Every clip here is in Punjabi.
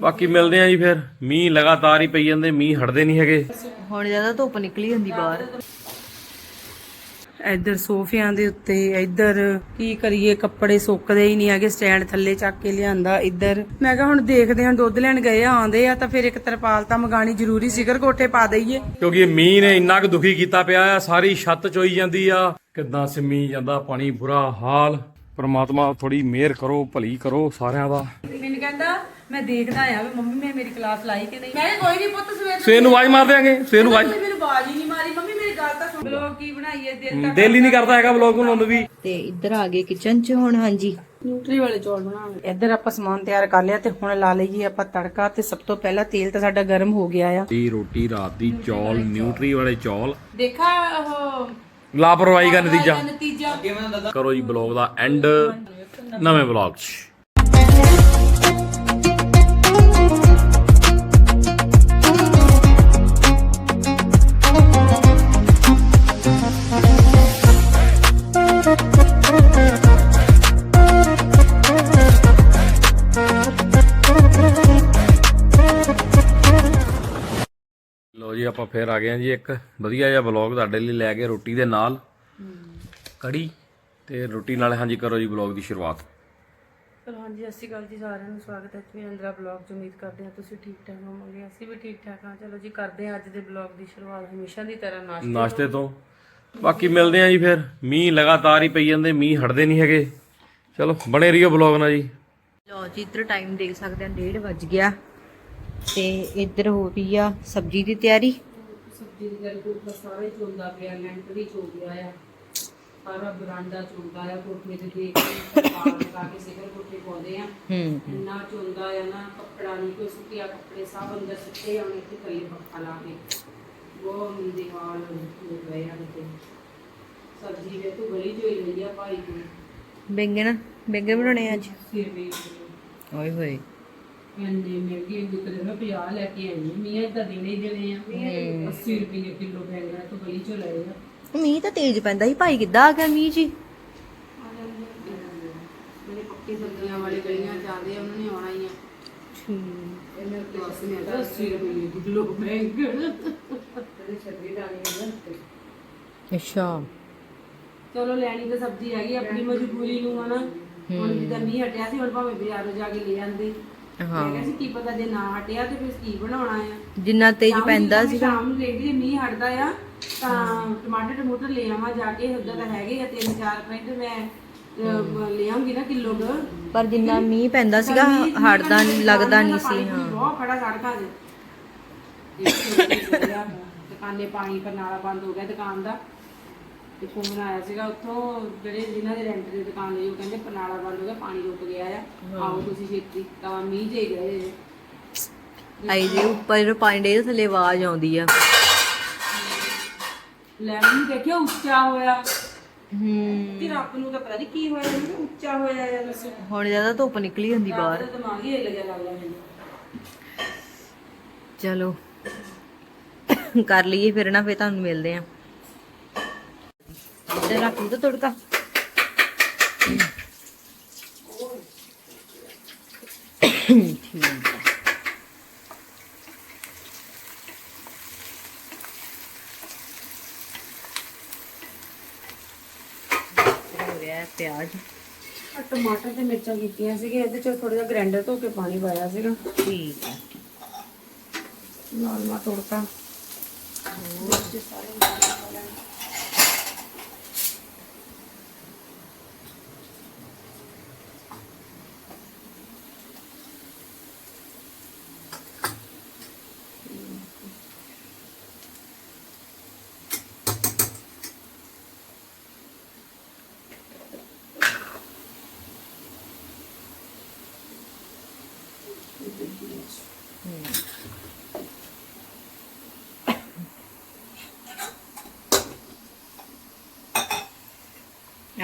ਬਾਕੀ ਮਿਲਦੇ ਆ ਜੀ ਫਿਰ। ਮੀਂਹ ਲਗਾਤਾਰ ਹੀ ਪਈ ਜਾਂਦੇ ਮੀਂਹ ਹਟਦੇ ਨਹੀਂ ਹੈਗੇ। ਹੁਣ ਜ਼ਿਆਦਾ ਧੁੱਪ ਨਿਕਲੀ ਹੁੰਦੀ ਬਾਹਰ। ਇੱਧਰ ਸੋਫਿਆਂ ਦੇ ਉੱਤੇ ਇੱਧਰ ਕੀ ਕਰੀਏ ਕੱਪੜੇ ਸੁੱਕਦੇ ਹੀ ਨਹੀਂ ਹੈਗੇ ਸਟੈਂਡ ਥੱਲੇ ਚੱਕ ਕੇ ਲਿਆਂਦਾ ਇੱਧਰ। ਮੈਂ ਕਿਹਾ ਹੁਣ ਦੇਖਦੇ ਹਾਂ ਦੁੱਧ ਲੈਣ ਗਏ ਆ ਆਂਦੇ ਆ ਤਾਂ ਫਿਰ ਇੱਕ ਤਰਪਾਲ ਤਾਂ ਮੰਗਾਣੀ ਜ਼ਰੂਰੀ ਸਿਗਰ ਕੋਠੇ ਪਾ ਦਈਏ। ਕਿਉਂਕਿ ਮੀਂਹ ਨੇ ਇੰਨਾ ਕੁ ਦੁਖੀ ਕੀਤਾ ਪਿਆ ਆ ਸਾਰੀ ਛੱਤ ਚੋਈ ਜਾਂਦੀ ਆ। ਕਿੱਦਾਂ ਸਿੰਮੀ ਜਾਂਦਾ ਪਾਣੀ ਬੁਰਾ ਹਾਲ। ਪਰਮਾਤਮਾ ਥੋੜੀ ਮਿਹਰ ਕਰੋ ਭਲੀ ਕਰੋ ਸਾਰਿਆਂ ਦਾ। ਮੈਨੂੰ ਕਹਿੰਦਾ ਮੈਂ ਦੇਖਦਾ ਆ ਵੀ ਮੰਮੀ ਮੈਂ ਮੇਰੀ ਕਲਾਸ ਲਾਈ ਕਿ ਨਹੀਂ। ਮੈਂ ਕਿਹਾ ਕੋਈ ਨਹੀਂ ਪੁੱਤ ਸਵੇਰ ਸਵੇਰ ਨੂੰ ਆਵਾਜ਼ ਮਾਰ ਦਿਆਂਗੇ ਸਵੇਰ ਨੂੰ ਆਵਾਜ਼ ਮੈਨੂੰ ਬਾਜ ਹੀ ਨਹੀਂ ਮਾਰੀ। ਮੰਮੀ ਮੇਰੀ ਗੱਲ ਤਾਂ ਸੁਣ। ਲੋ ਕੀ ਬਣਾਈਏ? ਦਿਲ ਦਿਲ ਹੀ ਨਹੀਂ ਕਰਦਾ ਹੈਗਾ ਵਲੌਗ ਬਣਾਉਣ ਨੂੰ ਵੀ। ਤੇ ਇੱਧਰ ਆ ਗਏ ਕਿਚਨ 'ਚ ਹੁਣ ਹਾਂਜੀ। ਨਿਊਟਰੀ ਵਾਲੇ ਚੌਲ ਬਣਾਵਾਂਗੇ ਇੱਧਰ ਆਪਾਂ ਸਮਾਨ ਤਿਆਰ ਕਰ ਲਿਆ ਤੇ ਹੁਣ ਲਾ ਲਈਏ ਆਪਾਂ ਤੜਕਾ ਤੇ ਸਭ ਤੋਂ ਪਹਿਲਾਂ ਤੇਲ ਤਾਂ ਸਾਡਾ ਗਰਮ ਹੋ ਗਿਆ ਆ। ਦੀ ਰੋਟੀ ਰਾਤ ਦੀ ਚੌਲ ਨਿਊਟਰੀ ਵਾਲੇ ਚੌਲ। ਦੇਖਾ ਉਹ ਲਾਪਰਵਾਹੀ ਦਾ ਨਤੀਜਾ। ਨਤੀਜਾ। ਕਰੋ ਜੀ ਬਲੌਗ ਦਾ ਐਂਡ ਨਵੇਂ ਬਲੌਗ 'ਚ। ਜੀ ਆਪਾਂ ਫੇਰ ਆ ਗਏ ਹਾਂ ਜੀ ਇੱਕ ਵਧੀਆ ਜਿਹਾ ਬਲੌਗ ਤੁਹਾਡੇ ਲਈ ਲੈ ਕੇ ਰੋਟੀ ਦੇ ਨਾਲ। ਕੜੀ ਤੇ ਰੋਟੀ ਨਾਲ ਹਾਂਜੀ ਕਰੋ ਜੀ ਬਲੌਗ ਦੀ ਸ਼ੁਰੂਆਤ। ਚਲੋ ਹਾਂਜੀ ਸਤਿ ਸ਼੍ਰੀ ਅਕਾਲ ਜੀ ਸਾਰਿਆਂ ਨੂੰ। ਸਵਾਗਤ ਹੈ ਜੀ ਅੰਦਰਾ ਬਲੌਗ ਚ। ਉਮੀਦ ਕਰਦੇ ਹਾਂ ਤੁਸੀਂ ਠੀਕ ਠਾਕ ਹੋਵੋਗੇ। ਅਸੀਂ ਵੀ ਠੀਕ ਠਾਕ ਹਾਂ। ਚਲੋ ਜੀ ਕਰਦੇ ਹਾਂ ਅੱਜ ਦੇ ਬਲੌਗ ਦੀ ਸ਼ੁਰੂਆਤ ਹਮੇਸ਼ਾ ਦੀ ਤਰ੍ਹਾਂ ਨਾਸ਼ਤੇ ਨਾਸ਼ਤੇ ਤੋਂ। ਬਾਕੀ ਮਿਲਦੇ ਆਂ ਜੀ ਫਿਰ। ਮੀਂਹ ਲਗਾਤਾਰ ਹੀ ਪਈ ਜਾਂਦੇ ਮੀਂਹ ਹਟਦੇ ਨਹੀਂ ਹੈਗੇ। ਚਲੋ ਬਣੇ ਰਹੀਓ ਬਲੌਗ ਨਾਲ ਜੀ। ਲੋ ਜੀ ਇੱਧਰ ਟਾਈਮ ਦੇਖ ਸਕਦੇ ਆ 1:30 ਵੱਜ ਗਿਆ। ਤੇ ਇੱਧਰ ਹੋ ਰਹੀ ਆ ਸਬਜ਼ੀ ਦੀ ਤਿਆਰੀ। ਸਬਜ਼ੀ ਦੀ ਗੱਲ ਕੋਈ ਸਾਰਾ ਹੀ ਚੁੰਦਾ ਪਿਆ ਲੈਂਟਰ ਵੀ ਚੋ ਗਿਆ ਆ। ਸਾਰਾ ਬਰਾਂਡਾ ਚੁੰਦਾ ਆ ਕੋਠੇ ਤੇ ਦੇਖ ਕੇ ਪਾਲ ਲਗਾ ਕੇ ਸਿਕਰ ਕੋਠੇ ਪਾਉਂਦੇ ਆ। ਹੂੰ ਇੰਨਾ ਚੁੰਦਾ ਆ ਨਾ ਕੱਪੜਾ ਨਹੀਂ ਕੋਈ ਸੁੱਕਿਆ ਕੱਪੜੇ ਸਭ ਅੰਦਰ ਸੁੱਟੇ ਆਉਣੇ ਇੱਥੇ ਥੱਲੇ ਪੱਖਾ ਲਾ ਕੇ। ਬਹੁਤ ਮੰਦੇ ਹਾਲ ਹੋ ਗਏ ਆ ਤੇ ਸਬਜ਼ੀ ਵੇ ਤੂੰ ਗਲੀ ਚੋਈ ਲਈ ਆ ਭਾਈ ਤੂੰ ਬੈਂਗਣ ਬੈਂਗਣ ਬਣਾਉਣੇ ਆ ਅੱਜ? ਸਿਰ ਵੀ ਓਏ ਹੋਏ। ਇੰਨੇ ਮਹਿੰਗੇ ਨਿਕਲੇ ਨਾ 50 ਲੈ ਕੇ ਆਈ ਮੀਆਂ ਇਦਾਂ ਦੇਣੇ ਹੀ ਦੇਣੇ ਆ। 80 ਰੁਪਏ ਕਿਲੋ ਬੈਂਗਣਾ ਤੂੰ ਗਲੀ ਚੋਂ ਲਏ ਆ। ਮੀਂਹ ਤਾਂ ਤੇਜ਼ ਪੈਂਦਾ ਸੀ ਭਾਈ ਕਿੱਦਾਂ ਆ ਗਿਆ ਮੀਂਹ ਜੀ? ਮੇਰੇ ਪੱਕੇ ਸਬਜ਼ੀਆਂ ਵਾਲੇ ਗਲੀਆਂ ਜਾਂਦੇ ਆ ਉਹਨਾਂ ਨੇ ਆਉਣਾ ਹੀ ਆ। ਇਹਨਾਂ ਦੇ ਪਾਸ ਨੇ। 80 ਰੁਪਏ ਕਿਲੋ ਬੈਂਗਣ। ਅੱਛਾ। ਚਲੋ ਲੈਣੀ ਤਾਂ ਸਬਜ਼ੀ ਹੈਗੀ ਆਪਣੀ ਮਜਬੂਰੀ ਨੂੰ ਹਨਾ। ਹੁਣ ਜਿੱਦਾਂ ਮੀਂਹ ਹਟਿਆ ਸੀ ਹੁਣ ਭਾਵੇਂ ਬਾਜ਼ਾਰੋਂ ਜਾ ਕੇ ਲੈ ਆਂਦੇ। ਹਾਂ। ਮੈਂ ਕਿਹਾ ਸੀ ਕੀ ਪਤਾ ਜੇ ਨਾ ਹਟਿਆ ਤੇ ਫਿਰ ਕੀ ਬਣਾਉਣਾ ਆ? ਜਿੰਨਾ ਤੇਜ਼ ਸ਼ਾਮ ਨੂੰ ਪੈਂਦਾ ਜਦੋਂ ਸੀ ਸ਼ਾਮ ਨੂੰ ਦੇਖਦੀ ਜੇ ਮੀਂਹ ਹਟਦਾ ਆ ਤਾਂ ਟਮਾਟਰ ਟਮੂਟਰ ਲੈ ਆਵਾਂ ਜਾ ਕੇ ਉਦਾਂ ਤਾਂ ਹੈਗੇ ਆ ਤਿੰਨ ਚਾਰ ਪੈਂਟ ਮੈਂ ਅਹ, ਲੈ ਆਉਂਗੀ ਨਾ ਕਿਲੋ ਕੁ। ਪਰ ਜਿੰਨਾ ਮੀਂਹ ਪੈਂਦਾ ਸੀਗਾ ਹਟਦਾ ਨਹੀਂ ਲੱਗਦਾ ਨਹੀਂ ਸੀ ਹਾਂ। ਬਹੁਤ ਖੜਾ ਸੜਕਾਂ 'ਚ ਦੁਕਾਨੇ ਪਾਣੀ ਪਰਨਾਲਾ ਬੰਦ ਹੋ ਗਿਆ ਦੁਕਾਨ ਦਾ। ਤੇ ਫੋਨ ਆਇਆ ਸੀਗਾ ਉੱਥੋਂ ਜਿਹੜੇ ਜਿਨ੍ਹਾਂ ਦੇ ਰੈਂਟ ਦੀ ਦੁਕਾਨ ਲਈ ਉਹ ਕਹਿੰਦੇ ਪਰਨਾਲਾ ਬੰਦ ਹੋ ਗਿਆ ਪਾਣੀ ਰੁਕ ਗਿਆ ਆ। ਆਓ ਤੁਸੀਂ ਛੇਤੀ ਤਾਂ ਮੀਂਹ ਜੇ ਗਏ ਜੇ। ਆਈ ਜੇ ਉੱਪਰ ਪਾਣੀ ਦੇ ਥੱਲੇ ਆਵਾਜ਼ ਆਉਂਦੀ ਆ। ਲੈ ਮੈਂ ਦੇਖਿਆ ਉੱਚਾ ਹੋਇਆ। ਹੂੰ। ਕਿ ਰੱਬ ਨੂੰ ਤਾਂ ਪਤਾ ਨਹੀਂ ਕੀ ਹੋਇਆ ਮੈਨੂੰ ਉੱਚਾ ਹੋਇਆ ਯਾਰ ਦੱਸੋ। ਹੁਣ ਜ਼ਿਆਦਾ ਧੁੱਪ ਨਿਕਲੀ ਹੁੰਦੀ ਬਾਹਰ। ਤਾਂ ਦਿਮਾਗ ਹੀ ਹਿੱਲ ਗਿਆ ਲੱਗਦਾ ਮੈਨੂੰ। ਚਲੋ। ਕਰ ਲਈਏ ਫਿਰ ਨਾ ਫੇ ਤੁਹਾਨੂੰ ਮਿਲਦੇ ਆ। ਇੱਧਰ ਰੱਖ ਲਓ ਤੜਕਾ। ਠੀਕ ਆ ਹੋ ਰਿਹਾ ਹੈ ਪਿਆਜ਼। ਆ ਟਮਾਟਰ ਤੇ ਮਿਰਚਾਂ ਕੀਤੀਆਂ ਸੀਗੇ ਇਹਦੇ ਚ ਥੋੜਾ ਜਿਹਾ ਗ੍ਰਾਈਂਡਰ ਧੋ ਕੇ ਪਾਣੀ ਪਾਇਆ ਸੀਗਾ। ਠੀਕ ਹੈ। ਨਾਲ ਮਾ ਤੋੜਤਾ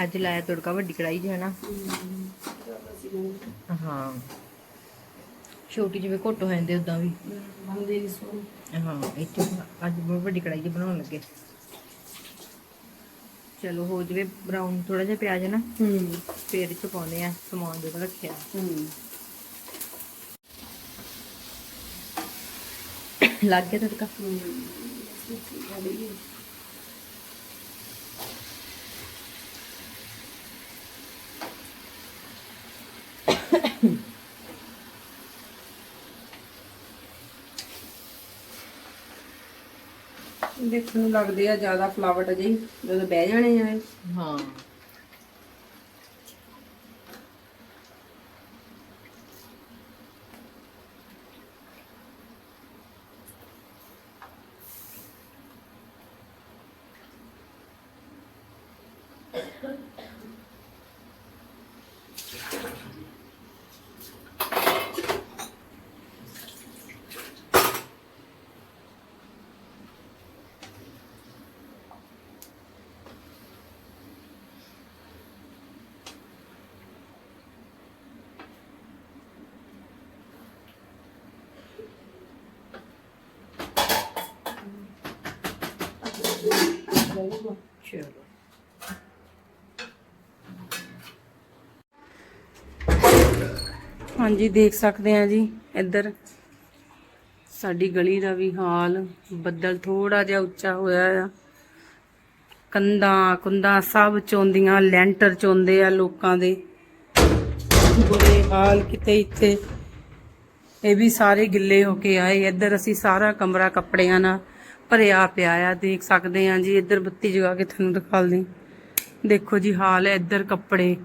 ਅੱਜ ਲਾਇਆ ਤੜਕਾ, ਵੱਡੀ ਕੜਾਈ 'ਚ ਹੈ ਨਾ ਹਾਂ। ਛੋਟੀ ਜਿਵੇਂ ਘੁੱਟ ਹੋ ਜਾਂਦੇ ਉਦਾਂ ਵੀ। ਬੰਦੇ ਨਹੀਂ ਸੋ ਹਾਂ, ਇੱਥੇ ਅੱਜ ਬਹੁਤ ਵੱਡੀ ਕੜਾਈ 'ਚ ਬਣਾਉਣ ਲੱਗੇ। ਚਲੋ, ਹੋ ਜਵੇ ਬਰਾਊਨ ਥੋੜਾ ਜਿਹਾ ਪਿਆਜ਼ ਨਾ ਹੂੰ ਫੇਰ ਇਹ 'ਚ ਪਾਉਂਦੇ ਆ, ਸਮਾਨ ਜਿਹੜਾ ਰੱਖਿਆ। ਹੂੰ ਲੱਗ ਗਿਆ ਤੜਕਾ? ਦੇਖਣ ਨੂੰ ਲੱਗਦੇ ਆ ਜ਼ਿਆਦਾ ਫਲਾਵਟ ਅਜੇ ਜਦੋਂ ਬਹਿ ਜਾਣੇ ਆ ਇਹ। ਹਾਂ ਚਲੋ ਹਾਂਜੀ, ਦੇਖ ਸਕਦੇ ਆ ਜੀ, ਇੱਧਰ ਸਾਡੀ ਗਲੀ ਦਾ ਵੀ ਹਾਲ ਬੱਦਲ ਥੋੜਾ ਜਿਹਾ ਉੱਚਾ ਹੋਇਆ ਆ। ਕੰਧਾਂ ਕੁੰਦਾਂ ਸਭ ਚੋਂਦੀਆਂ, ਲੈਂਟਰ ਚੋਂਦੇ ਆ ਲੋਕਾਂ ਦੇ। ਬੁਰੇ ਹਾਲ ਕਿਤੇ ਇੱਥੇ। ਇਹ ਵੀ ਸਾਰੇ ਗਿੱਲੇ ਹੋ ਕੇ ਆਏ। ਇੱਧਰ ਅਸੀਂ ਸਾਰਾ ਕਮਰਾ ਕੱਪੜਿਆਂ ਨਾਲ ਭਰਿਆ ਪਿਆ ਆ, ਦੇਖ ਸਕਦੇ ਆ ਜੀ, ਇੱਧਰ ਬੱਤੀ ਜਗਾ ਕੇ ਤੁਹਾਨੂੰ ਦਿਖਾਉਂਦੀ ਦੇਖੋ ਜੀ, ਹਾਲ ਹੈ ਇੱਧਰ ਕੱਪੜੇ,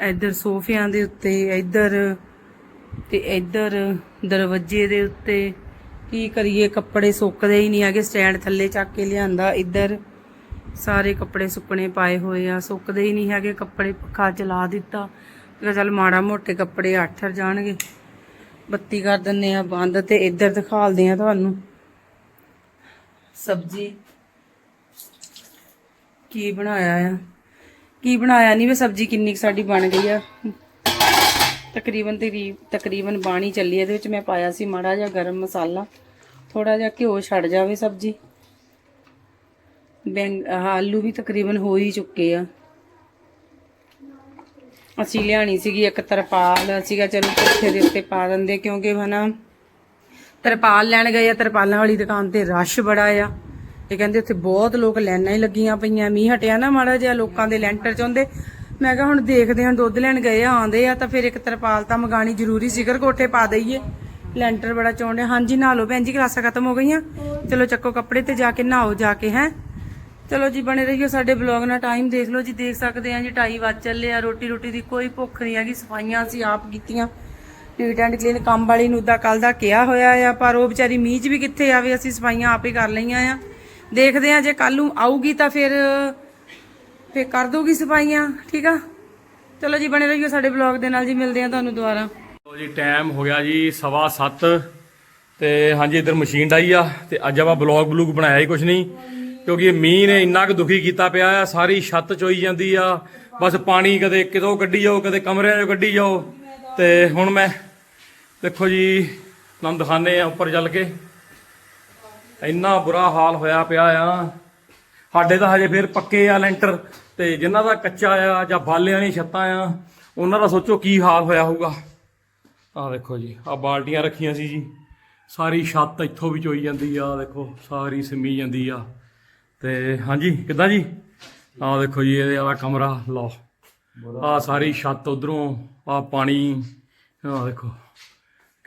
ਇੱਧਰ ਸੋਫਿਆਂ ਦੇ ਉੱਤੇ, ਇੱਧਰ ਤੇ ਇੱਧਰ ਦਰਵਾਜ਼ੇ ਦੇ ਉੱਤੇ। ਕੀ ਕਰੀਏ, ਕੱਪੜੇ ਸੁੱਕਦੇ ਹੀ ਨਹੀਂ ਹੈਗੇ, ਸਟੈਂਡ ਥੱਲੇ ਚੱਕ ਕੇ ਲਿਆਂਦਾ, ਇੱਧਰ ਸਾਰੇ ਕੱਪੜੇ ਸੁੱਕਣੇ ਪਾਏ ਹੋਏ ਆ, ਸੁੱਕਦੇ ਹੀ ਨਹੀਂ ਹੈਗੇ, ਕੱਪੜੇ ਪੱਖਾ ਚਲਾ ਦਿੱਤਾ। ਮੈਂ ਚੱਲ ਮਾੜਾ ਮੋਟੇ ਕੱਪੜੇ ਆਠਰ ਜਾਣਗੇ। ਬੱਤੀ ਕਰ ਦਿੰਨੇ ਆ ਬੰਦ ਤੇ ਇੱਧਰ ਦਿਖਾਲਦੇ ਆ ਤੁਹਾਨੂੰ। ਸਬਜ਼ੀ। ਕੀ ਬਣਾਇਆ ਆ? ਕੀ ਬਣਾਇਆ ਨਹੀਂ ਵੇ ਸਬਜ਼ੀ? ਕਿੰਨੀ ਕੁ ਸਾਡੀ ਬਣ ਗਈ ਆ। ਤਕਰੀਬਨ ਤਕਰੀਬ ਤਕਰੀਬਨ ਬਾਣੀ ਚੱਲੀ ਇਹਦੇ ਵਿੱਚ ਮੈਂ ਪਾਇਆ ਸੀ ਮਾੜਾ ਜਿਹਾ ਗਰਮ ਮਸਾਲਾ। ਥੋੜਾ ਜਿਹਾ ਘਿਓ ਛੱਡ ਜਾਵੇ ਸਬਜ਼ੀ। ਬੈਂਗ ਆਲੂ ਵੀ ਤਕਰੀਬਨ ਹੋ ਹੀ ਚੁੱਕੇ ਆ। ਅਸੀਂ ਲਿਆਣੀ ਸੀਗੀ ਇੱਕ ਤਰਪਾਲ। ਸੀਗਾ ਚਲੋ ਕੋਠੇ ਦੇ ਉੱਤੇ ਪਾ ਦਿੰਦੇ ਕਿਉਂਕਿ ਹਨਾ ਤਰਪਾਲ ਲੈਣ ਗਏ ਆ, ਤਰਪਾਲਾਂ ਵਾਲੀ ਦੁਕਾਨ ਤੇ ਰਸ਼ ਬੜਾ ਆ। ਇਹ ਕਹਿੰਦੇ ਉੱਥੇ ਬਹੁਤ ਲੋਕ ਲਾਈਨਾਂ ਹੀ ਲੱਗੀਆਂ ਪਈਆਂ, ਮੀਂਹ ਹਟਿਆ ਨਾ ਮਾੜਾ ਜਿਹਾ ਲੋਕਾਂ ਦੇ ਲੈਂਟਰ ਚਾਹੁੰਦੇ ਮੈਂ ਕਿਹਾ ਹੁਣ ਦੇਖਦੇ ਹਾਂ, ਦੁੱਧ ਲੈਣ ਗਏ ਆ ਆਂਦੇ ਆ, ਤਾਂ ਫਿਰ ਇੱਕ ਤਰਪਾਲ ਤਾਂ ਮੰਗਾਣੀ ਜ਼ਰੂਰੀ ਸੀਗਰ ਕੋਠੇ ਪਾ ਦਈਏ। ਲੈਂਟਰ ਬੜਾ ਚਾਹੁੰਦੇ ਹਾਂਜੀ, ਨਹਾ ਲਓ ਭੈਣ ਜੀ, ਕਲਾਸਾਂ ਖਤਮ ਹੋ ਗਈਆਂ। ਚਲੋ ਚੱਕੋ ਕੱਪੜੇ ਤੇ ਜਾ ਕੇ ਨਹਾਓ ਜਾ ਕੇ, ਹੈ। ਚਲੋ ਜੀ, ਬਣੇ ਰਹੀਓ ਸਾਡੇ ਬਲੌਗ ਨਾਲ, ਟਾਈਮ ਦੇਖ ਲਓ ਜੀ, ਦੇਖ ਸਕਦੇ ਆ ਜੀ 2:30 ਵੱਜ ਚੱਲੇ ਆ, ਰੋਟੀ ਰੋਟੀ ਦੀ ਕੋਈ ਭੁੱਖ ਨਹੀਂ ਹੈਗੀ, ਸਫਾਈਆਂ ਅਸੀਂ ਆਪ ਕੀਤੀਆਂ। ਨੀਟ ਐਂਡ ਕਲੀਨ ਕੰਮ ਵਾਲੀ ਨੂੰ ਉਦਾਂ ਕੱਲ ਦਾ ਕਿਹਾ ਹੋਇਆ ਆ, ਪਰ ਉਹ ਵਿਚਾਰੀ ਮੀਂਹ 'ਚ ਵੀ ਕਿੱਥੇ ਆਵੇ ਅਸੀਂ ਸਫਾਈਆਂ ਆਪ ਹੀ ਕਰ ਲਈਆਂ ਆ। ਦੇਖਦੇ ਆ ਜੇ ਕੱਲ ਨੂੰ ਆਊਗੀ ਤਾਂ ਫਿਰ ਫਿਰ ਕਰ ਦੋਗੀ ਸਫਾਈਆਂ, ਠੀਕ ਆ? ਚਲੋ ਜੀ, ਬਣੇ ਰਹੀਓ ਸਾਡੇ ਬਲੌਗ ਦੇ ਨਾਲ ਜੀ, ਮਿਲਦੇ ਆ ਤੁਹਾਨੂੰ ਦੁਬਾਰਾ। ਲੋ ਜੀ ਟਾਈਮ ਹੋ ਗਿਆ ਜੀ ਸਵਾ ਸੱਤ, ਤੇ ਹਾਂਜੀ, ਇੱਧਰ ਮਸ਼ੀਨ ਡਾਈ ਆ, ਤੇ ਅੱਜ ਆਪਾਂ ਬਲੌਗ ਬਲੂਗ ਬਣਾਇਆ ਹੀ ਕੁਛ ਨਹੀਂ, ਕਿਉਂਕਿ ਇਹ ਮੀਂਹ ਨੇ ਇੰਨਾ ਕੁ ਦੁਖੀ ਕੀਤਾ ਪਿਆ ਆ, ਸਾਰੀ ਛੱਤ ਚੋਈ ਜਾਂਦੀ ਆ, ਬਸ ਪਾਣੀ ਕਦੇ ਕਿਤੋਂ ਕੱਢੀ ਜਾਓ, ਕਦੇ ਕਮਰਿਆਂ 'ਚੋਂ ਕੱਢੀ ਜਾਓ, ਤੇ ਹੁਣ ਮੈਂ ਦੇਖੋ ਜੀ ਤੁਹਾਨੂੰ ਦਿਖਾਣੇ ਆ ਉੱਪਰ ਚੱਲ ਕੇ। ਇੰਨਾ ਬੁਰਾ ਹਾਲ ਹੋਇਆ ਪਿਆ ਆ। ਸਾਡੇ ਤਾਂ ਹਜੇ ਫਿਰ ਪੱਕੇ ਆ ਲੈਂਟਰ ਤੇ ਜਿਨ੍ਹਾਂ ਦਾ ਕੱਚਾ ਆ ਜਾਂ ਬਾਲੇ ਵਾਲੀ ਛੱਤਾਂ ਆ, ਉਹਨਾਂ ਦਾ ਸੋਚੋ ਕੀ ਹਾਲ ਹੋਇਆ ਹੋਊਗਾ। ਆਹ ਦੇਖੋ ਜੀ, ਆਹ ਬਾਲਟੀਆਂ ਰੱਖੀਆਂ ਸੀ ਜੀ। ਸਾਰੀ ਛੱਤ ਇੱਥੋਂ ਵੀ ਚੋਈ ਜਾਂਦੀ ਆ ਆਹ ਦੇਖੋ, ਸਾਰੀ ਸਿੰਮੀ ਜਾਂਦੀ ਆ। ਤੇ ਹਾਂਜੀ, ਕਿੱਦਾਂ ਜੀ? ਆਹ ਦੇਖੋ ਜੀ ਇਹ ਵਾਲਾ ਕਮਰਾ, ਲਓ। ਆਹ ਸਾਰੀ ਛੱਤ ਉਧਰੋਂ, ਆਹ ਪਾਣੀ, ਆਹ ਦੇਖੋ।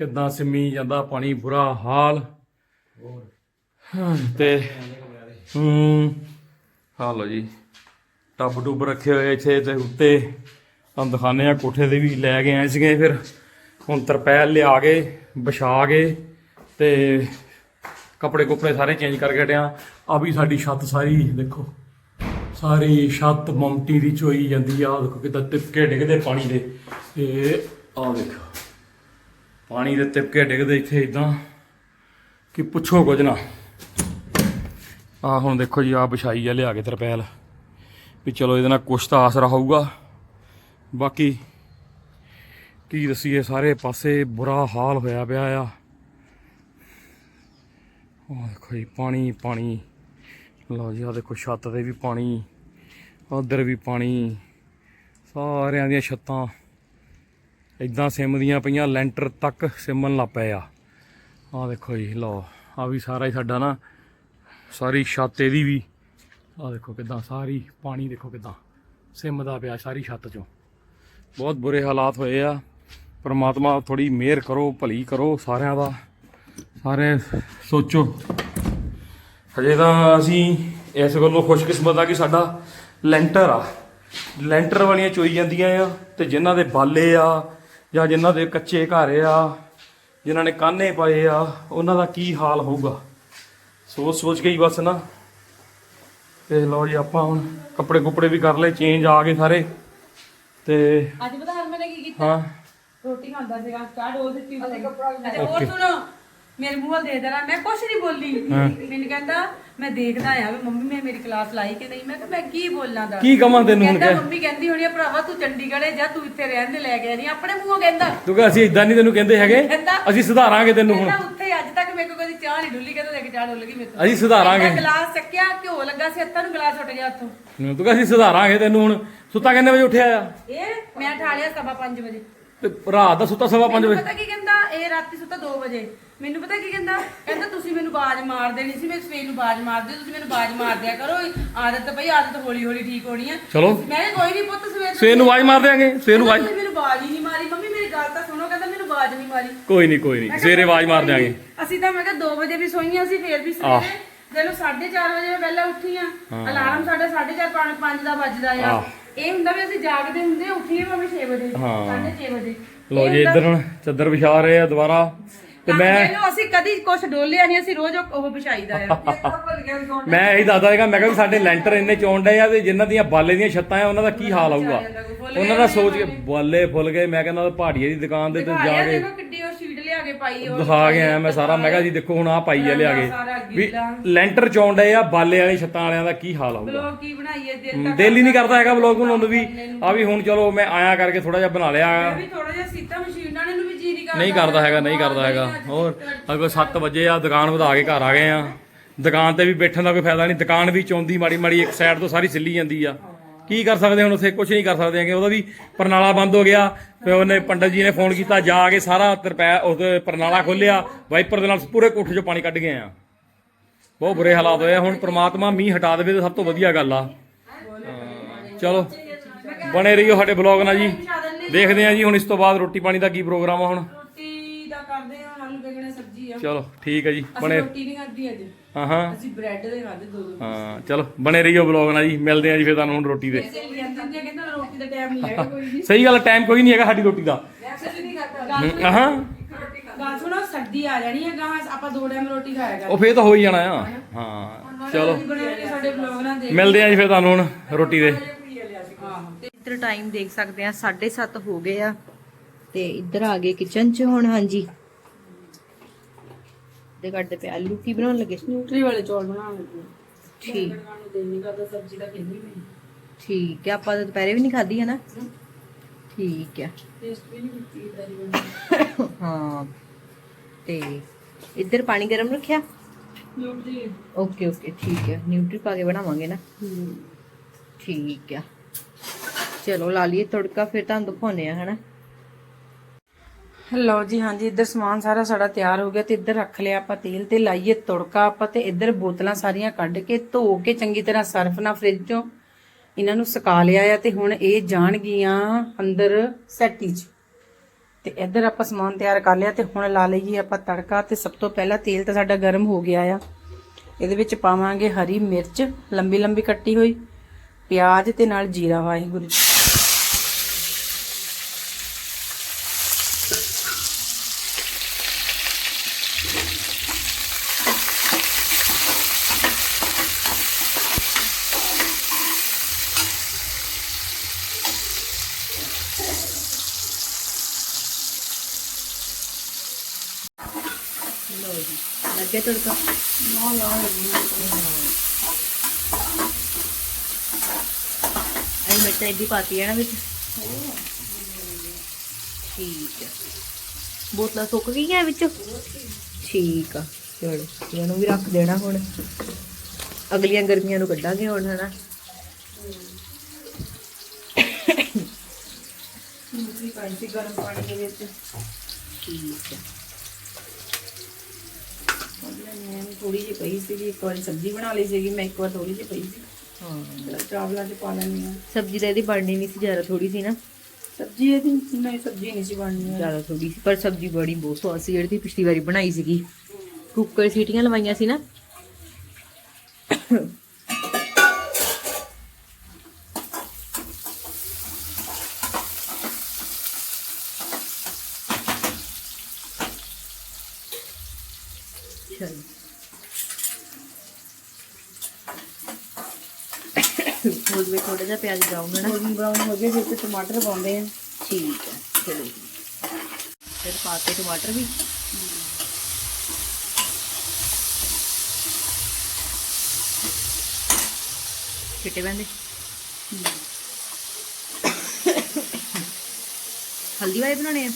ਕਿੱਦਾਂ ਸਿੰਮੀ ਜਾਂਦਾ ਪਾਣੀ ਬੁਰਾ ਹਾਲ। ਹਾਂ, ਤੇ ਹੂੰ ਹਾਲ ਲਓ ਜੀ। ਟੱਬ ਟੁੱਬ ਰੱਖੇ ਹੋਏ ਇੱਥੇ ਤੇ ਉੱਤੇ। ਤੁਹਾਨੂੰ ਦਿਖਾਣੇ ਆ ਕੋਠੇ ਦੇ ਵੀ ਲੈ ਕੇ ਆਏ ਸੀਗੇ ਫਿਰ। ਹੁਣ ਤਰਪੈਲ ਲਿਆ ਕੇ ਵਿਛਾ ਕੇ ਤੇ ਕੱਪੜੇ ਕੁਪੜੇ ਸਾਰੇ ਚੇਂਜ ਕਰਕੇ ਹਟਿਆ। ਆ ਵੀ ਸਾਡੀ ਛੱਤ ਸਾਰੀ ਦੇਖੋ। ਸਾਰੀ ਛੱਤ ਮਮਟੀ ਦੀ ਚੋਈ ਜਾਂਦੀ ਆ। ਦੇਖੋ ਕਿਦਾਂ ਤਿਪਕੇ ਡਿੱਗਦੇ ਪਾਣੀ ਦੇ। ਤੇ ਆਹ ਦੇਖੋ। ਪਾਣੀ ਦੇ ਤਿਪਕੇ ਡਿੱਗਦੇ ਇੱਥੇ ਇਦਾਂ ਕਿ ਪੁੱਛੋ ਕੁਝ ਨਾ। ਆ ਹੁਣ ਦੇਖੋ ਜੀ ਆ ਵਿਛਾਈ ਆ, ਲਿਆ ਕੇ ਤਰਪੈਲ। ਵੀ ਚਲੋ ਇਹਦੇ ਨਾਲ ਕੁਛ ਤਾਂ ਆਸਰਾ ਹੋਊਗਾ ਬਾਕੀ ਕੀ ਦਸੀਏ, ਸਾਰੇ ਪਾਸੇ ਬੁਰਾ ਹਾਲ ਹੋਇਆ ਪਿਆ ਆ। ਉਹ ਦੇਖੋ ਜੀ, ਪਾਣੀ ਪਾਣੀ। ਲਓ ਜੀ ਆ ਦੇਖੋ ਛੱਤ ਤੇ ਵੀ ਪਾਣੀ ਉਧਰ ਵੀ ਪਾਣੀ। ਸਾਰਿਆਂ ਦੀਆਂ ਛੱਤਾਂ। ਇਦਾਂ ਸਿਮਦੀਆਂ ਪਈਆਂ, ਲੈਂਟਰ ਤੱਕ ਸਿਮਣ ਲੱਗ ਪਏ ਆ। ਆਹ ਦੇਖੋ ਜੀ, ਲਓ ਆ ਵੀ ਸਾਰਾ ਹੀ ਸਾਡਾ ਨਾ, ਸਾਰੀ ਛੱਤ ਇਹਦੀ ਵੀ। ਆਹ ਦੇਖੋ ਕਿਦਾਂ, ਸਾਰੀ ਪਾਣੀ ਦੇਖੋ ਕਿਦਾਂ, ਸਿਮਦਾ ਪਿਆ ਸਾਰੀ ਛੱਤ ਚੋਂ। ਬਹੁਤ ਬੁਰੇ ਹਾਲਾਤ ਹੋਏ ਆ। ਪਰਮਾਤਮਾ ਥੋੜੀ ਮਿਹਰ ਕਰੋ, ਭਲੀ ਕਰੋ ਸਾਰਿਆਂ ਦਾ। ਸਾਰੇ ਸੋਚੋ। ਹਜੇ ਤਾਂ ਅਸੀਂ ਇਸ ਗੱਲੋਂ ਖੁਸ਼ਕਿਸਮਤ ਆ ਕਿ ਸਾਡਾ ਲੈਂਟਰ ਆ। ਲੈਂਟਰ ਵਾਲੀਆਂ ਚੋਈ ਜਾਂਦੀਆਂ ਆ ਤੇ ਜਿਨ੍ਹਾਂ ਦੇ ਬਾਲੇ ਆ ਜਾਂ ਜਿਨ੍ਹਾਂ ਦੇ ਕੱਚੇ ਘਰ ਆ ਜਿਨ੍ਹਾਂ ਨੇ ਕਾਨੇ ਪਾਏ ਆ ਉਹਨਾਂ ਦਾ ਕੀ ਹਾਲ ਹੋਊਗਾ? ਸੋਚ ਸੋਚ ਕੇ ਹੀ ਬਸ ਨਾ। ਤੇ ਲਓ ਜੀ ਆਪਾਂ ਹੁਣ ਕੱਪੜੇ ਕੁਪੜੇ ਵੀ ਕਰ ਲਏ ਚੇਂਜ ਆ ਗਏ ਸਾਰੇ। ਤੇ ਅੱਜ ਪਤਾ ਹਰਮਨ ਨੇ ਕੀ ਕੀਤਾ? ਹਾਂ। ਰੋਟੀ ਖਾਂਦਾ ਸੀਗਾ ਚਾਹ ਡੋਲ ਦਿੱਤੀ ਉਹਨੇ। ਅੱਛਾ ਹੋਰ ਸੁਣੋ। ਮੇਰੇ ਮੂੰਹ ਵੱਲ ਦੇਖਦਾ ਰਿਹਾ ਮੈਂ ਕੁਛ ਨਹੀਂ ਬੋਲੀ। ਮੈਨੂੰ ਕਹਿੰਦਾ ਮੈਂ ਦੇਖਦਾ ਆ ਵੀ ਮੰਮੀ ਮੈਂ ਮੇਰੀ ਕਲਾਸ ਲਾਈ ਕਿ ਨਹੀਂ? ਮੈਂ ਕਿਹਾ ਮੈਂ ਕੀ ਬੋਲਾਂ ਦਾ? ਕੀ ਕਵਾਂ ਤੈਨੂੰ ਹੁਣ ਕਹਿੰਦਾ ਮੰਮੀ ਕਹਿੰਦੀ ਹੋਣੀ ਆ ਭਰਾਵਾ ਤੂੰ ਚੰਡੀਗੜ੍ਹ ਜਾਂ ਤੂੰ ਇੱਥੇ ਰਹਿਣ ਦੇ ਲੈ ਗਿਆ ਨਹੀਂ ਆਪਣੇ ਮੂੰਹੋਂ ਕਹਿੰਦਾ। ਤੂੰ ਕਹ ਅਸੀਂ ਇਦਾਂ ਨਹੀਂ ਤੈਨੂੰ ਕਹਿੰਦੇ ਹੈਗੇ। ਅਸੀਂ ਸੁਧਾਰਾਂਗੇ ਤੈਨੂੰ ਹੁਣ। ਉੱਥੇ ਅੱਜ ਤੱਕ ਮੇਰੇ ਕੋਲ ਕਦੀ ਚਾਹ ਨਹੀਂ ਡੁੱਲੀ ਕਹਿੰਦਾ ਲੈ ਕੇ ਚਾਹ ਡੁੱਲ ਗਈ ਮੇਰੇ ਤੋਂ। ਅਸੀਂ ਸੁਧਾਰਾਂਗੇ। ਗਲਾਸ ਚੱਕਿਆ ਘਿਓ ਲੱਗਾ ਸੀ ਹੱਥਾਂ ਨੂੰ ਗਲਾਸ ਉੱਟ ਗਿਆ ਹੱਥੋਂ ਤੂੰ ਕਹ ਅਸੀਂ ਸੁਧਾਰਾਂਗੇ ਤੈਨੂੰ ਹੁਣ। ਸੁੱਤਾ ਕਿੰਨੇ ਵਜੇ ਉੱਠਿਆ ਆ? ਇਹ ਮੈਂ ਠਾ ਲਿਆ ਸਵਾ 5 ਵਜੇ। ਤੇ ਰਾਤ ਦਾ ਸੁੱਤਾ ਸਵਾ 5 ਮੈਨੂੰ ਵਜੇ। ਪਤਾ ਕੀ ਕਹਿੰਦਾ ਇਹ ਰਾਤੀ ਸੁੱਤਾ 2 ਵਜੇ। ਮੈਨੂੰ ਪਤਾ ਕੀ ਕਹਿੰਦਾ? ਕਹਿੰਦਾ ਤੁਸੀਂ ਮੈਨੂੰ ਬਾਜ ਮਾਰ ਦੇਣੀ ਸੀ ਮੈਂ ਸਵੇਰ ਨੂੰ ਬਾਜ ਮਾਰਦੇ ਤੁਸੀਂ ਮੈਨੂੰ ਬਾਜ ਮਾਰ ਦਿਆ ਕਰੋ ਆਦਤ ਪਈ ਆਦਤ ਹੌਲੀ ਹੌਲੀ ਠੀਕ ਹੋਣੀ ਆ। ਚਲੋ। ਮੈਂ ਕਿਹਾ ਕੋਈ ਨਹੀਂ ਪੁੱਤ ਸਵੇਰ ਸਵੇਰ ਨੂੰ ਆਵਾਜ਼ ਮਾਰ ਦਿਆਂਗੇ ਸਵੇਰ ਨੂੰ ਆਵਾਜ਼ ਤੁਸੀਂ ਮੈਨੂੰ ਬਾਜ ਹੀ ਨਹੀਂ ਮਾਰੀ। ਮੰਮੀ ਮੇਰੀ ਗੱਲ ਤਾਂ ਸੁਣੋ ਕਹਿੰਦਾ ਮੈਨੂੰ ਬਾਜ ਨਹੀਂ ਮਾਰੀ। ਕੋਈ ਨਹੀਂ ਕੋਈ ਨਹੀਂ ਸਵੇਰੇ ਆਵਾਜ਼ ਮਾਰ ਦਿਆਂਗੇ। ਅਸੀਂ ਤਾਂ ਮੈਂ ਕਿਹਾ 2 ਵਜੇ ਵੀ ਸੋਈਆਂ ਸੀ ਫੇਰ ਵੀ ਆਹ। ਸਵੇਰੇ ਜਦੋਂ 4:30 ਵਜੇ ਮੈਂ ਪਹਿਲਾਂ ਉੱਠੀ ਆ ਅਲਾਰਮ ਸਾਡਾ 4:30 5 ਦਾ ਵੱਜਦਾ ਆ। ਆਹ। ਇਹ ਹੁੰਦਾ ਵੀ ਅਸੀਂ ਜਾਗਦੇ ਹੁੰਦੇ ਉੱਠੀਏ ਭਾਵੇਂ 6 ਵਜੇ ਹਾਂ। 6:30 ਵਜੇ। ਲੋ ਜੀ ਇੱਧਰ ਹੁਣ ਚੱਦਰ ਵਿਛਾ ਰਹੇ ਆ ਦੁਬਾਰਾ। ਤੇ ਮੈਂ ਮੈਨੂੰ ਅਸੀਂ ਕਦੀ ਕੁਝ ਡੋਲਿਆ ਨਹੀਂ ਅਸੀਂ ਰੋਜ਼ ਉਹ ਵਿਛਾਈਦਾ ਆ। ਮੈਂ ਇਹੀ ਦੱਸਦਾ ਹੈਗਾ ਮੈਂ ਕਿਹਾ ਸਾਡੇ ਲੈਂਟਰ ਇੰਨੇ ਚੌਣ ਡਏ ਆ ਤੇ ਜਿਨ੍ਹਾਂ ਦੀਆਂ ਬਾਲੇ ਦੀਆਂ ਛੱਤਾਂ ਆ ਉਹਨਾਂ ਦਾ ਕੀ ਹਾਲ ਆਊਗਾ? ਉਹਨਾਂ ਦਾ ਸੋਚ ਕੇ ਬਾਲੇ ਫੁੱਲ ਗਏ ਮੈਂ ਕਹਿੰਦਾ ਪਹਾੜੀਏ ਦੀ ਦੁਕਾਨ ਦੇ ਤੇ ਜਾ ਕੇ ਦੇਖੋ ਕਿੱਡੀ ਉਹ ਸ਼ੀਟ ਲਿਆ ਕੇ ਪਾਈ ਉਹ ਦਿਖਾ ਕੇ ਆਇਆ ਮੈਂ ਸਾਰਾ ਮੈਂ ਕਿਹਾ ਜੀ ਦੇਖੋ ਹੁਣ ਆ ਪਾਈ ਆ ਲਿਆ ਕੇ। ਵੀ। ਲੈਂਟਰ ਚੌਣ ਡਏ ਆ ਬਾਲੇ ਵਾਲੀ ਛੱਤਾਂ ਵਾਲਿਆਂ ਦਾ ਕੀ ਹਾਲ ਆਊਗਾ? ਬਲੌਗ ਕੀ ਬਣਾਈਏ ਦਿਲ ਤੱਕ ਦਿਲ ਹੀ ਨਹੀਂ ਕਰਦਾ ਹੈਗਾ ਵਲੌਗ ਬਣਾਉਣ ਨੂੰ ਵੀ। ਆ ਵੀ ਹੁਣ ਚਲੋ ਮੈਂ ਆਇਆ ਕਰਕੇ ਥੋੜਾ ਜਿਹਾ ਬਣਾ ਲਿਆ। ਵੀ ਥੋੜਾ ਜਿਹਾ ਸੀਤਾ ਮਸ਼ੀਨ ਇਹਨੂੰ ਵੀ ਜੀ ਨਹੀਂ ਕਰਦਾ ਨਹੀਂ ਕਰਦਾ ਹੈਗਾ ਨਹੀਂ ਕਰਦਾ ਹੈਗਾ। ਹੋਰ ਅਗੋ 7 ਵਜੇ ਆ ਦੁਕਾਨ ਵਧਾ ਕੇ ਘਰ ਆ ਗਏ ਆ। ਦੁਕਾਨ ਤੇ ਵੀ ਬੈਠਣ ਦਾ ਕੋਈ ਫਾਇਦਾ ਨਹੀਂ ਦੁਕਾਨ ਵੀ ਚੌਂਦੀ ਮਾੜੀ ਮਾੜੀ ਇੱਕ ਸਾਈਡ ਤੋਂ ਸਾਰੀ ਸਿੱਲੀ ਜਾਂਦੀ ਆ। ਕੀ ਕਰ ਸਕਦੇ ਹੁਣ ਉੱਥੇ? ਕੁਝ ਨਹੀਂ ਕਰ ਸਕਦੇ ਹੈਗੇ। ਉਹਦਾ ਵੀ ਪਰਨਾਲਾ ਬੰਦ ਹੋ ਗਿਆ। ਫਿਰ ਉਹਨੇ ਪੰਡਤ ਜੀ ਨੇ ਫੋਨ ਕੀਤਾ ਜਾ ਕੇ ਸਾਰਾ ਤਰਪੈ ਉਹਦੇ ਪਰਨਾਲਾ ਖੋਲਿਆ ਵਾਈਪਰ ਦੇ ਨਾਲ ਪੂਰੇ ਕੋਠੇ 'ਚੋਂ ਪਾਣੀ ਕੱਢ ਗਏ ਆ। ਬਹੁਤ ਬੁਰੇ ਹਾਲਾਤ ਹੋਏ ਆ। ਹੁਣ ਪ੍ਰਮਾਤਮਾ ਮੀਂਹ ਹਟਾ ਦੇਵੇ ਤਾਂ ਸਭ ਤੋਂ ਵਧੀਆ ਗੱਲ ਆ। ਚਲੋ ਬਣੇ ਰਹੀਓ ਸਾਡੇ ਬਲੌਗ ਨਾਲ ਜੀ। ਦੇਖਦੇ ਆ ਜੀ ਹੁਣ ਇਸ ਤੋਂ ਬਾਅਦ ਰੋਟੀ ਪਾਣੀ ਦਾ ਕੀ ਪ੍ਰੋਗਰਾਮ ਆ ਹੁਣ। ਰੋਟੀ ਦਾ ਕਰਦੇ ਆ ਆਲੂ ਬੈਗਣ ਸਬਜ਼ੀ ਆ। ਚਲੋ ਠੀਕ ਹੈ ਜੀ ਬਣੇ। ਰੋਟੀ ਨਹੀਂ ਖਾਧੀ ਅੱਜ। ਹਾਂ ਹਾਂ। ਅਸੀਂ ਬ੍ਰੈਡ ਦੇ ਖਾਦੇ ਦੋ ਦੋ ਹਾਂ ਚਲੋ ਬਣੇ ਰਹੀਓ ਬਲੌਗ ਨਾਲ ਜੀ ਮਿਲਦੇ ਆ ਜੀ ਫਿਰ ਤੁਹਾਨੂੰ ਹੁਣ ਰੋਟੀ ਦੇ। ਸਹੀ ਗੱਲ ਟਾਈਮ ਕੋਈ ਨਹੀਂ ਹੈਗਾ ਸਾਡੀ ਰੋਟੀ ਦਾ। ਹਾਂ ਗੱਲ ਸੁਣੋ ਸਰਦੀ ਆ ਜਾਣੀ ਹੈ ਗਾਂ ਆਪਾਂ ਦੋ ਟਾਈਮ ਰੋਟੀ ਖਾਇਆ ਉਹ ਫੇਰ ਤਾਂ ਹੋ ਹੀ ਜਾਣਾ ਆ। ਹਾਂ ਚਲੋ। ਸਾਡੇ ਬਲੌਗ ਨਾਲ ਮਿਲਦੇ ਆ ਜੀ ਫਿਰ ਤੁਹਾਨੂੰ ਹੁਣ ਰੋਟੀ ਦੇ। ਇੱਧਰ ਟਾਈਮ ਦੇਖ ਸਕਦੇ ਆ 7:30 ਹੋ ਗਏ ਆ। ਤੇ ਇੱਧਰ ਆ ਗਏ ਕਿਚਨ 'ਚ ਹੁਣ ਹਾਂਜੀ। ਦੇ ਕੱਢਦੇ ਪਏ ਆਲੂ ਕੀ ਬਣਾਉਣ ਲੱਗੇ? ਨਿਊਟਰੀ ਵਾਲੇ ਚੌਲ ਬਣਾਉਣ ਲੱਗੇ। ਠੀਕ। ਠੀਕ ਹੈ ਆਪਾਂ ਤਾਂ ਦੁਪਹਿਰੇ ਵੀ ਨਹੀਂ ਖਾਧੀ ਹੈ ਨਾ? ਠੀਕ ਹੈ। ਟੇਸਟ ਵੀ ਨਹੀਂ ਕੀਤੀ ਹਾਂ। ਤੇ ਇੱਧਰ ਪਾਣੀ ਗਰਮ ਰੱਖਿਆ? ਨਿਊਟਰੀ ਓਕੇ ਓਕੇ ਠੀਕ ਹੈ। ਨਿਊਟਰੀ ਪਾ ਕੇ ਬਣਾਵਾਂਗੇ ਨਾ। ਠੀਕ ਹੈ। ਚਲੋ ਲਾ ਲਈਏ ਤੜਕਾ, ਫਿਰ ਤੁਹਾਨੂੰ ਦਿਖਾਉਨੇ ਆ ਹਨਾ। ਲਓ ਜੀ, ਹਾਂਜੀ, ਇੱਧਰ ਸਮਾਨ ਸਾਰਾ ਸਾਡਾ ਤਿਆਰ ਹੋ ਗਿਆ ਤੇ ਇੱਧਰ ਰੱਖ ਲਿਆ ਆਪਾਂ ਤੇਲ ਤੇ ਲਾਈਏ ਤੜਕਾ। ਆਪਾਂ ਤੇ ਇੱਧਰ ਬੋਤਲਾਂ ਸਾਰੀਆਂ ਕੱਢ ਕੇ ਧੋ ਕੇ ਚੰਗੀ ਤਰ੍ਹਾਂ ਸਰਫ ਨਾਲ ਫ੍ਰਿਜ ਚੋਂ ਇਹਨਾਂ ਨੂੰ ਸੁਕਾ ਲਿਆ ਆ ਤੇ ਹੁਣ ਇਹ ਜਾਣਗੀਆਂ ਅੰਦਰ ਸੈਟੀ 'ਚ। ਤੇ ਇੱਧਰ ਆਪਾਂ ਸਮਾਨ ਤਿਆਰ ਕਰ ਲਿਆ ਤੇ ਹੁਣ ਲਾ ਲਈਏ ਆਪਾਂ ਤੜਕਾ ਤੇ ਸਭ ਤੋਂ ਪਹਿਲਾਂ ਤੇਲ ਤਾਂ ਸਾਡਾ ਗਰਮ ਹੋ ਗਿਆ ਆ। ਇਹਦੇ ਵਿੱਚ ਪਾਵਾਂਗੇ ਹਰੀ ਮਿਰਚ ਲੰਬੀ ਲੰਬੀ ਕੱਟੀ ਹੋਈ, ਪਿਆਜ਼ ਤੇ ਨਾਲ ਜੀਰਾ, ਵਾਹਿਗੁਰੂ ਜੀ ਲੱਗੇ ਤੜਕਾ ਇਹ ਮਿਰਚ ਇਹਦੀ ਪਾਤੀ ਹੈ ਨਾ ਵਿੱਚ। ਠੀਕ ਹੈ। ਬੋਤਲਾਂ ਸੁੱਕ ਗਈਆਂ ਵਿੱਚ? ਠੀਕ ਆ। ਚਲੋ ਇਹਨੂੰ ਵੀ ਰੱਖ ਦੇਣਾ ਹੁਣ। ਅਗਲੀਆਂ ਗਰਮੀਆਂ ਨੂੰ ਕੱਢਾਂਗੇ ਹੁਣ ਹਨਾ। ਨਿਊਟਰੀ ਪਾਈ ਸੀ ਗਰਮ ਪਾਣੀ ਦੇ ਵਿੱਚ। ਠੀਕ ਹੈ। ਥੋੜੀ ਜਿਹੀ ਪਈ ਸੀਗੀ ਇੱਕ ਵਾਰੀ ਸਬਜ਼ੀ ਬਣਾ ਲਈ ਸੀਗੀ ਮੈਂ ਇੱਕ ਵਾਰ ਥੋੜੀ ਜਿਹੀ ਪਈ ਸੀ। ਹਾਂ। ਚਾਵਲਾਂ 'ਚ ਪਾ ਲੈਂਦੀ ਆ ਸਬਜ਼ੀ ਤਾਂ ਇਹਦੀ ਬਣਨੀ ਨਹੀਂ ਸੀ ਜ਼ਿਆਦਾ ਥੋੜੀ ਸੀ ਨਾ। ਸਬਜ਼ੀ ਇਹਦੀ ਨਹੀਂ ਸਬਜ਼ੀ ਨਹੀਂ ਸੀ ਬਣਨੀ ਜ਼ਿਆਦਾ ਥੋੜੀ ਸੀ ਪਰ ਸਬਜ਼ੀ ਬੜੀ ਬਹੁਤ ਸਵਾਦ ਸੀ ਜਿਹੜੀ ਪਿਛਲੀ ਵਾਰੀ ਬਣਾਈ ਸੀਗੀ। ਕੁੱਕਰ ਸੀਟੀਆਂ ਲਵਾਈਆਂ ਸੀ ਨਾ ਚਲੋ ਹੋਰ ਵੀ ਥੋੜਾ ਜਿਹਾ ਪਿਆਜ਼ ਬਰਾਊਨ ਹੈ ਨਾ। ਗੋਲਡਨ ਬਰਾਊਨ ਹੋ ਗਏ ਫਿਰ ਤੇ ਟਮਾਟਰ ਪਾਉਂਦੇ ਆ। ਠੀਕ ਹੈ ਚਲੋ। ਫਿਰ ਪਾਤੇ ਟਮਾਟਰ ਵੀ। ਚਿੱਟੇ ਬੰਦੇ। ਹਲਦੀ ਵਾਲੇ ਬਣਾਉਣੇ ਆ?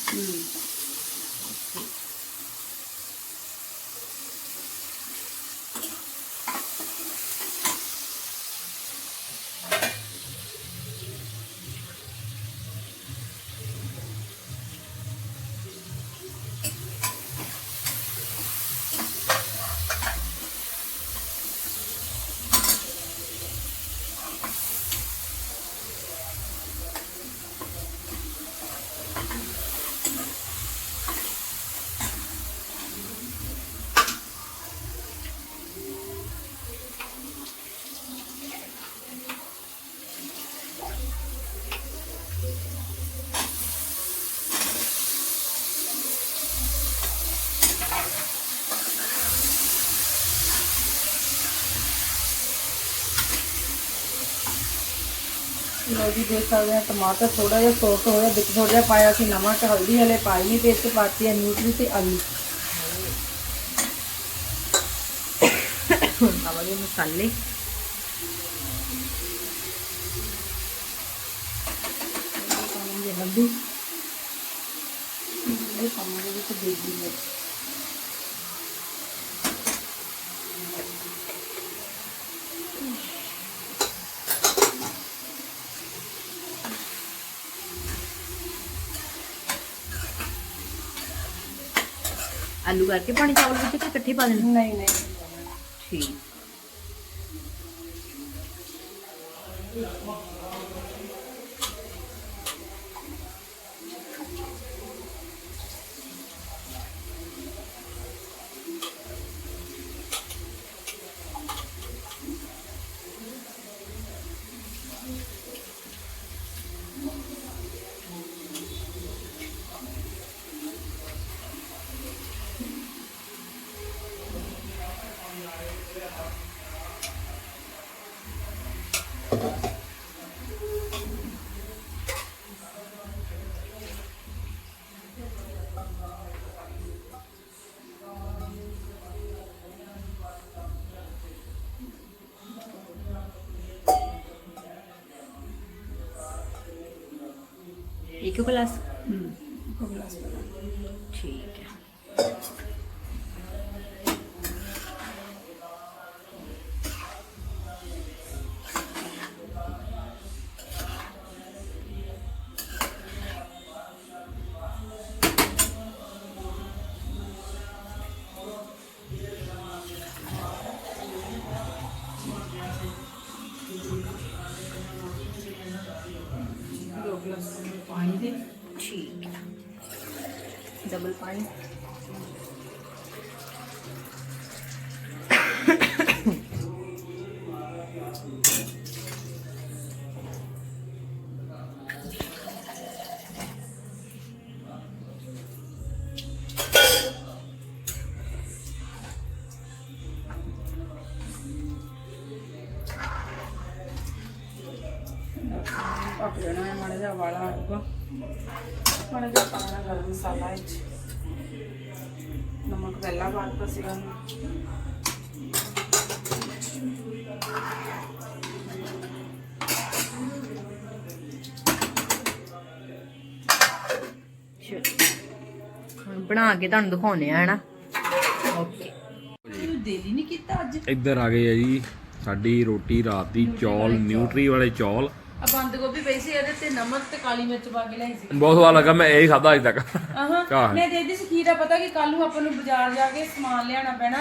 ਲੋ ਜੀ ਦੇਖ ਸਕਦੇ ਆ ਟਮਾਟਰ ਥੋੜਾ ਜਿਹਾ ਸੌਫਟ ਹੋਇਆ ਵਿੱਚ ਥੋੜਾ ਜਿਹਾ ਪਾਇਆ ਸੀ ਨਮਕ ਹਲਦੀ ਹਲੇ ਪਾਈ ਨਹੀਂ ਤੇ ਇੱਥੇ ਪਾਤੀ ਹੈ ਨਿਊਟਰੀ ਤੇ ਆਲੂ। ਪਾਵਾਂਗੇ ਮਸਾਲੇ। ਪਾਵਾਂਗੇ ਹਲਦੀ ਇਹ ਪਾਵਾਂਗੇ ਵਿੱਚ ਦੇਗੀ ਮਿਰਚ ਆਲੂ ਕਰਕੇ ਪਾਣੀ ਚਾਵਲ ਵਿੱਚ ਕਿ ਇਕੱਠੇ ਪਾ ਦੇਣੇ? ਨਹੀਂ ਨਹੀਂ। ਠੀਕ। ਇੱਕ ਪੱਕ ਜਾਣਾ ਹੈ ਮਾੜਾ ਜਿਹਾ ਵਾਲਾ ਆਊਗਾ। ਮਾੜਾ ਜਿਹਾ ਪਾਣਾ ਗਰਮ ਮਸਾਲਾ ਵਿੱਚ। ਨਮਕ ਪਹਿਲਾਂ ਪਾਤਾ ਸੀਗਾ। ਚਲੋ ਹੁਣ ਬਣਾ ਕੇ ਤੁਹਾਨੂੰ ਦਿਖਾਉਣੇ ਆ ਹਨਾ? ਓਕੇ ਦਿਲ ਹੀ ਨਹੀਂ ਕੀਤਾ ਅੱਜ। ਇੱਧਰ ਆ ਗਏ ਆ ਜੀ ਸਾਡੀ ਰੋਟੀ ਰਾਤ ਦੀ ਚੌਲ ਨਿਊਟਰੀ ਵਾਲੇ ਚੌਲ। ਆ ਬੰਦ ਗੋਭੀ ਪਈ ਸੀ ਇਹਦੇ ਤੇ ਨਮਕ ਤੇ ਕਾਲੀ ਮਿਰਚ ਪਾ ਕੇ ਲਈ ਸੀ। ਬਹੁਤ ਸਵਾਦ ਲੱਗਾ ਮੈਂ ਇਹ ਖਾਦਾ ਅਜੇ ਤੱਕ। ਆਹਾਂ। ਮੈਂ ਦੇਦੀ ਸੀ ਖੀਰਾ ਪਤਾ ਕਿ ਕੱਲ ਨੂੰ ਆਪਾਂ ਨੂੰ ਬਾਜ਼ਾਰ ਜਾ ਕੇ ਸਮਾਨ ਲਿਆਉਣਾ ਪੈਣਾ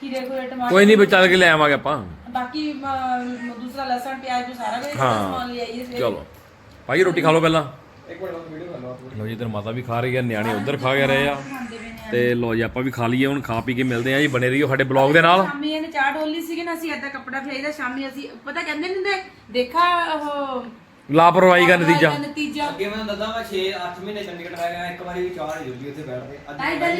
ਖੀਰੇ ਖੂਰੇ ਟਮਾਟਰ। ਕੋਈ ਨਹੀਂ ਚੱਲ ਕੇ ਲੈ ਆਵਾਂਗੇ ਆਪਾਂ। ਬਾਕੀ ਮ, ਦੂਸਰਾ ਲਸਣ ਪਿਆਜ਼ ਜੋ ਸਾਰਾ ਕੁਝ। ਸਮਾਨ। ਚਲੋ। ਭਾਈ ਰੋਟੀ ਖਾ ਲਓ ਪਹਿਲਾਂ। ਲੋ ਜੀ ਇਧਰ ਮਾਤਾ ਵੀ ਖਾ ਰਹੀ ਆ ਨਿਆਣੇ ਉਧਰ ਖਾ ਕੇ ਰਹੇ ਆ। ਤੇ ਲੋ ਜੀ ਆਪਾਂ ਵੀ ਖਾ ਲਈਏ ਹੁਣ ਖਾ ਪੀ ਕੇ ਮਿਲਦੇ ਆ ਜੀ ਬਣੇ ਰਹੀਓ ਸਾਡੇ ਬਲੌਗ ਦੇ ਨਾਲ। ਸ਼ਾਮੀ ਇਹਨੇ ਚਾਹ ਡੋਲੀ ਸੀਗੀ ਨਾ ਅਸੀਂ ਏਦਾਂ ਕੱਪੜਾ ਫੇਰੀਦਾ ਸ਼ਾਮੀ ਅਸੀਂ ਪਤਾ ਕਹਿੰਦੇ ਨਹੀਂ ਹੁੰਦੇ ਦੇਖਾ ਉਹ ਲਾਪਰਵਾਹੀ ਦਾ ਨਤੀਜਾ। ਅੱਗੇ ਮੈਂ ਦੱਸਦਾ ਮੈਂ 6 8 ਮਹੀਨੇ ਚੰਡੀਗੜ੍ਹ ਰਹਿ ਗਿਆ ਇੱਕ ਵਾਰੀ ਵੀ ਚਾਹ ਨਹੀਂ ਜੁਲੀ ਉੱਥੇ ਬੈਠਦੇ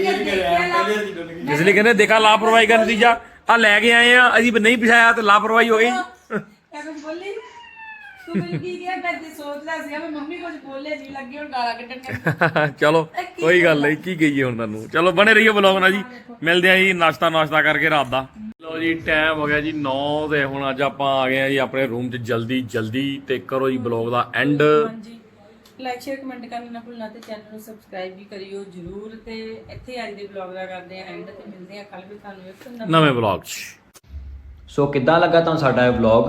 ਅੱਜ ਦੇਖਿਆ ਲਾ ਪਹਿਲੀ ਵਾਰੀ ਡੁੱਲ ਗਈ। ਜਿਸ ਲਈ ਕਹਿੰਦੇ ਦੇਖਾ ਲਾਪਰਵਾਹੀ ਦਾ ਨਤੀਜਾ ਆ ਲੈ ਕੇ ਆਏ ਆ ਅਸੀਂ ਨਹੀਂ ਪਿਛਾਇਆ ਤੇ ਲਾਪਰਵਾਹੀ ਹੋ ਗਈ। ਕੁਝ ਬੋਲੀ। ਤੂੰ ਮੈਨੂੰ ਕੀ ਕਿਹਾ? ਮੈਂ ਤੇ ਸੋਚਦਾ ਸੀਗਾ ਮੈਂ ਮੰਮੀ ਕੁਝ ਬੋਲੇ ਜੀ ਲੱਗੀ ਹੁਣ ਗਾਲਾਂ ਕੱਢਣ ਚਲੋ ਕੋਈ ਗੱਲ ਨਹੀਂ ਕੀ ਕਹੀਏ ਹੁਣ ਤੁਹਾਨੂੰ? ਚਲੋ ਬਣੇ ਰਹੀਓ ਬਲੌਗ ਨਾਲ ਜੀ। ਮਿਲਦੇ ਆ ਜੀ ਨਾਸ਼ਤਾ ਨਾਸ਼ਤਾ ਕਰਕੇ ਰਾਤ ਦਾ। ਲਓ ਜੀ ਟਾਈਮ ਹੋ ਗਿਆ ਜੀ 9 ਤੇ ਹੁਣ ਅੱਜ ਆਪਾਂ ਆ ਗਏ ਆ ਜੀ ਆਪਣੇ ਰੂਮ 'ਚ ਜਲਦੀ ਜਲਦੀ ਤੇ ਕਰੋ ਜੀ ਬਲੌਗ ਦਾ ਐਂਡ ਹਾਂਜੀ। ਲਾਈਕ ਸ਼ੇਅਰ ਕਮੈਂਟ ਕਰਨਾ ਨਾ ਭੁੱਲਣਾ ਤੇ ਚੈਨਲ ਨੂੰ ਸਬਸਕ੍ਰਾਈਬ ਵੀ ਕਰਿਓ ਜਰੂਰ ਤੇ ਇੱਥੇ ਅੱਜ ਦੇ ਵਲੌਗ ਦਾ ਕਰਦੇ ਆ ਐਂਡ ਤੇ ਮਿਲਦੇ ਆ ਕੱਲ ਵੀ ਤੁਹਾਨੂੰ ਇੱਕ ਨਵਾਂ ਬਲੌਗ 'ਚ। ਸੋ ਕਿੱਦਾਂ ਲੱਗਾ ਤੁਹਾਨੂੰ ਸਾਡਾ ਇਹ ਵਲੌਗ